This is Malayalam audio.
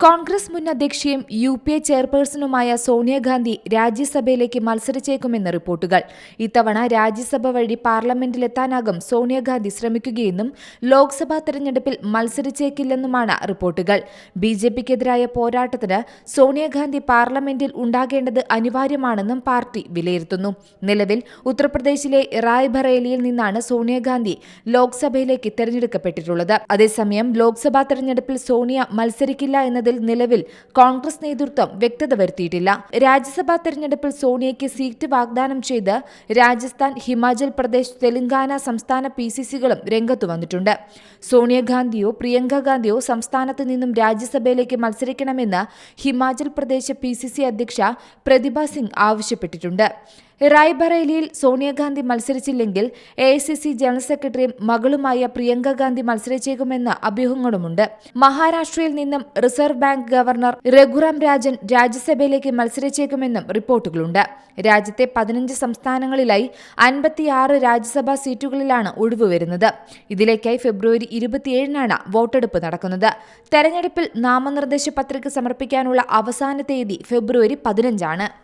കോൺഗ്രസ് മുൻ അധ്യക്ഷയും യു പി എ ചെയർപേഴ്സണുമായ സോണിയാഗാന്ധി രാജ്യസഭയിലേക്ക് മത്സരിച്ചേക്കുമെന്ന് റിപ്പോർട്ടുകൾ. ഇത്തവണ രാജ്യസഭ വഴി പാർലമെന്റിലെത്താനാകും സോണിയാഗാന്ധി ശ്രമിക്കുകയെന്നും ലോക്സഭാ തെരഞ്ഞെടുപ്പിൽ മത്സരിച്ചേക്കില്ലെന്നുമാണ് റിപ്പോർട്ടുകൾ. ബി ജെ പിക്കെതിരായ പോരാട്ടത്തിന് സോണിയാഗാന്ധി പാർലമെന്റിൽ ഉണ്ടാകേണ്ടത് അനിവാര്യമാണെന്നും പാർട്ടി വിലയിരുത്തുന്നു. നിലവിൽ ഉത്തർപ്രദേശിലെ റായ്ബറേലിയിൽ നിന്നാണ് സോണിയാഗാന്ധി ലോക്സഭയിലേക്ക് തെരഞ്ഞെടുക്കപ്പെട്ടിട്ടുള്ളത്. അതേസമയം ലോക്സഭാ തെരഞ്ഞെടുപ്പിൽ സോണിയ മത്സരിക്കില്ല എന്നതിൽ നിലവിൽ കോൺഗ്രസ് നേതൃത്വം വ്യക്തത വരുത്തിയിട്ടില്ല. രാജ്യസഭാ തെരഞ്ഞെടുപ്പിൽ സോണിയയ്ക്ക് സീറ്റ് വാഗ്ദാനം ചെയ്ത് രാജസ്ഥാൻ ഹിമാചൽ പ്രദേശ് തെലങ്കാന സംസ്ഥാന പി സി സികളും രംഗത്തു വന്നിട്ടുണ്ട്. സോണിയാഗാന്ധിയോ പ്രിയങ്ക ഗാന്ധിയോ സംസ്ഥാനത്ത് നിന്നും രാജ്യസഭയിലേക്ക് മത്സരിക്കണമെന്ന് Himachal Pradesh P C C അധ്യക്ഷ പ്രതിഭ സിംഗ് ആവശ്യപ്പെട്ടിട്ടുണ്ട്. റായ്ബറേലിയിൽ സോണിയാഗാന്ധി മത്സരിച്ചില്ലെങ്കിൽ A I C C general സെക്രട്ടറിയും മകളുമായ പ്രിയങ്ക ഗാന്ധി മത്സരിച്ചേക്കുമെന്ന അഭ്യൂഹങ്ങളുമുണ്ട്. മഹാരാഷ്ട്രയിൽ നിന്നും reserve bank governor Raghuram Rajan രാജ്യസഭയിലേക്ക് മത്സരിച്ചേക്കുമെന്നും റിപ്പോർട്ടുകളുണ്ട്. രാജ്യത്തെ പതിനഞ്ച് സംസ്ഥാനങ്ങളിലായി അൻപത്തിയാറ് രാജ്യസഭാ സീറ്റുകളിലാണ് ഒഴിവ് വരുന്നത്. ഇതിലേക്കായി ഫെബ്രുവരി ഇരുപത്തിയേഴിനാണ് വോട്ടെടുപ്പ് നടക്കുന്നത്. തെരഞ്ഞെടുപ്പിൽ നാമനിർദ്ദേശ പത്രിക സമർപ്പിക്കാനുള്ള അവസാന തീയതി ഫെബ്രുവരി പതിനഞ്ചാണ്.